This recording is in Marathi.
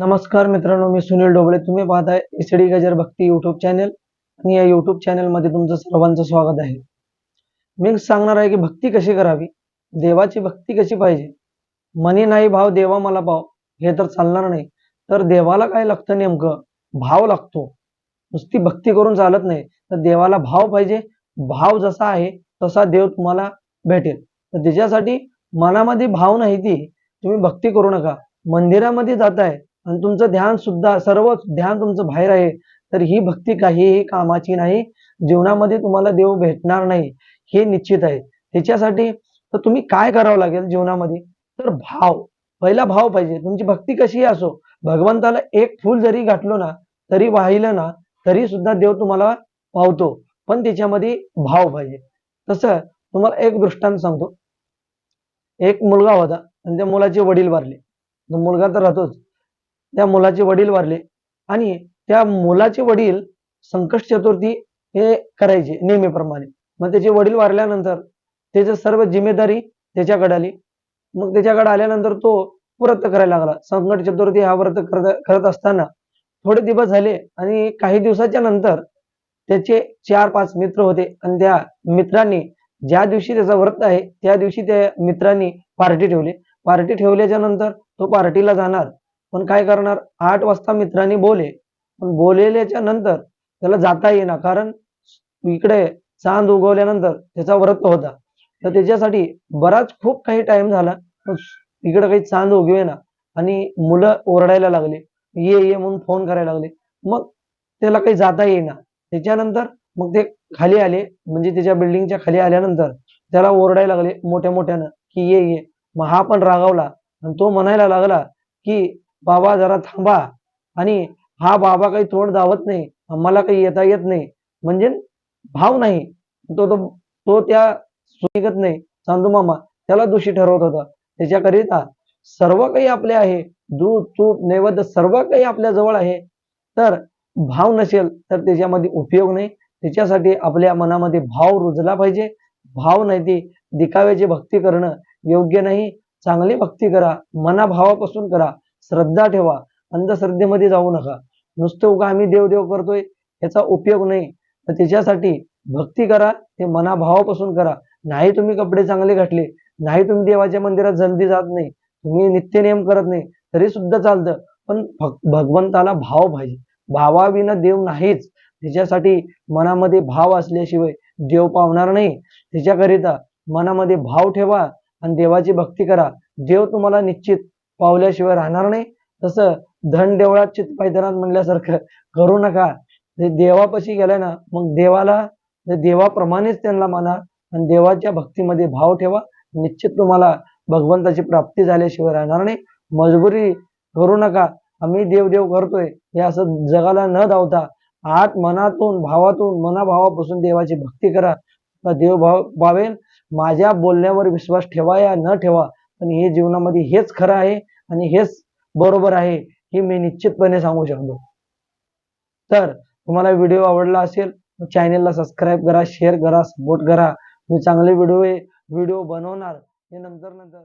नमस्कार मित्रांनो मी सुनील डोबळे तुम्ही पाहताय एसडी गजर भक्ती युट्यूब चॅनल आणि या युट्यूब चॅनलमध्ये तुमचं सर्वांचं स्वागत आहे. मी सांगणार आहे की भक्ती कशी करावी? देवाची भक्ती कशी पाहिजे? मनी नाही भाव देवा मला पाव. हे तर चालणार नाही. तर देवाला काय लागतं नेमकं? भाव लागतो. नुसती भक्ती करून चालत नाही. तर देवाला भाव पाहिजे. भाव जसा आहे तसा देव तुम्हाला भेटेल. तर त्याच्यासाठी मनामध्ये भाव नाही ती. तुम्ही भक्ती करू नका. मंदिरामध्ये जाताय आणि तुमचं ध्यान सुद्धा सर्व ध्यान तुमचं बाहेर आहे तर ही भक्ती काहीही कामाची नाही. जीवनामध्ये तुम्हाला देव भेटणार नाही हे निश्चित आहे. त्याच्यासाठी तर तुम्ही काय करावं लागेल जीवनामध्ये? तर भाव. पहिला भाव पाहिजे. तुमची भक्ती कशी असो भगवंताला एक फूल जरी गाठलो ना तरी वाहिलं ना तरी सुद्धा देव तुम्हाला पावतो. पण त्याच्यामध्ये भाव पाहिजे. तसं तुम्हाला एक दृष्टांत सांगतो. एक मुलगा होता आणि त्या मुलाचे वडील वारले. मुलगा तर राहतोच. त्या मुलाचे वडील वारले आणि त्या मुलाचे वडील संकष्ट चतुर्थी हे करायचे नेहमीप्रमाणे. मग त्याचे वडील वारल्यानंतर त्याची सर्व जिम्मेदारी त्याच्याकडे आली. मग त्याच्याकडे आल्यानंतर तो व्रत करायला लागला. संकट चतुर्थी हा व्रत करत करत असताना थोडे दिवस झाले आणि काही दिवसाच्या नंतर त्याचे चार पाच मित्र होते आणि त्या मित्रांनी ज्या दिवशी त्याचा व्रत आहे त्या दिवशी त्या मित्रांनी पार्टी ठेवली. पार्टी ठेवल्याच्या नंतर तो पार्टीला जाणार. पण काय करणार? आठ वाजता मित्रांनी बोले. पण बोलेल्याच्या नंतर त्याला जाता येईना. कारण इकडे चांद उगवल्यानंतर त्याचा व्रत होता. तर त्याच्यासाठी बराच खूप काही टाइम झाला. इकडे काही चांद उगवेना. आणि मुलं ओरडायला लागले. ये ये म्हणून फोन करायला लागले. मग त्याला काही जाता येईना. त्याच्यानंतर मग ते खाली आले. म्हणजे त्याच्या बिल्डिंगच्या खाली आल्यानंतर त्याला ओरडायला लागले मोठ्या मोठ्यानं की ये ये. मग हा पण रागावला. आणि तो म्हणायला लागला की बाबा जरा थांबा. आणि हा बाबा काही तोंड दावत नाही. आम्हाला काही येता येत नाही. म्हणजे भाव नाही. तो तो तो त्या सुनिगत नाही. चांदू मामा त्याला दोषी ठरवत होता. त्याच्याकरिता सर्व काही आपले आहे. दूध तूप नैवेद्य सर्व काही आपल्या जवळ आहे. तर भाव नसेल तर त्याच्यामध्ये उपयोग नाही. त्याच्यासाठी आपल्या मनामध्ये भाव रुजला पाहिजे. भाव नाही ती दिखाव्याची भक्ती करणं योग्य नाही. चांगली भक्ती करा. मनाभावापासून करा. श्रद्धा ठेवा अंधश्रद्धेमध्ये जाऊ नका. नुसतं उगा आम्ही देव देव करतोय याचा उपयोग नाही. तर त्याच्यासाठी भक्ती करा ते मनाभावापासून करा. नाही तुम्ही कपडे चांगले घातले नाही तुम्ही देवाच्या मंदिरात जल्दी जात नाही तुम्ही नित्यनेम करत नाही तरी सुद्धा चालतं. पण भग- भगवंताला भाव पाहिजे. भावाविना देव नाहीच. त्याच्यासाठी मनामध्ये भाव असल्याशिवाय देव पावणार नाही. त्याच्याकरिता मनामध्ये भाव ठेवा आणि देवाची भक्ती करा. देव तुम्हाला निश्चित पावल्याशिवाय राहणार नाही. तसं धन देवळात चित पायदानात म्हणल्यासारखं करू नका. ते देवापाशी गेलाय ना मग देवाला देवाप्रमाणेच त्यांना माना आणि देवाच्या भक्तीमध्ये भाव ठेवा. निश्चित तुम्हाला भगवंताची प्राप्ती झाल्याशिवाय राहणार नाही. मजबुरी करू नका. आम्ही देवदेव करतोय. हे असं जगाला न धावता आत मनातून भावातून मनाभावापासून देवाची भक्ती करा. देव भाव पावेल. माझ्या बोलण्यावर विश्वास ठेवा या न ठेवा. पण हे जीवनामध्ये हेच खरं आहे. आणि हेच बरोबर आहे हे मी निश्चितपणे सांगू शकतो. तर तुम्हाला व्हिडिओ आवडला असेल चॅनेलला सबस्क्राईब करा शेअर करा सपोर्ट करा. मी चांगले व्हिडिओ व्हिडिओ बनवणार हे नंतर नंतर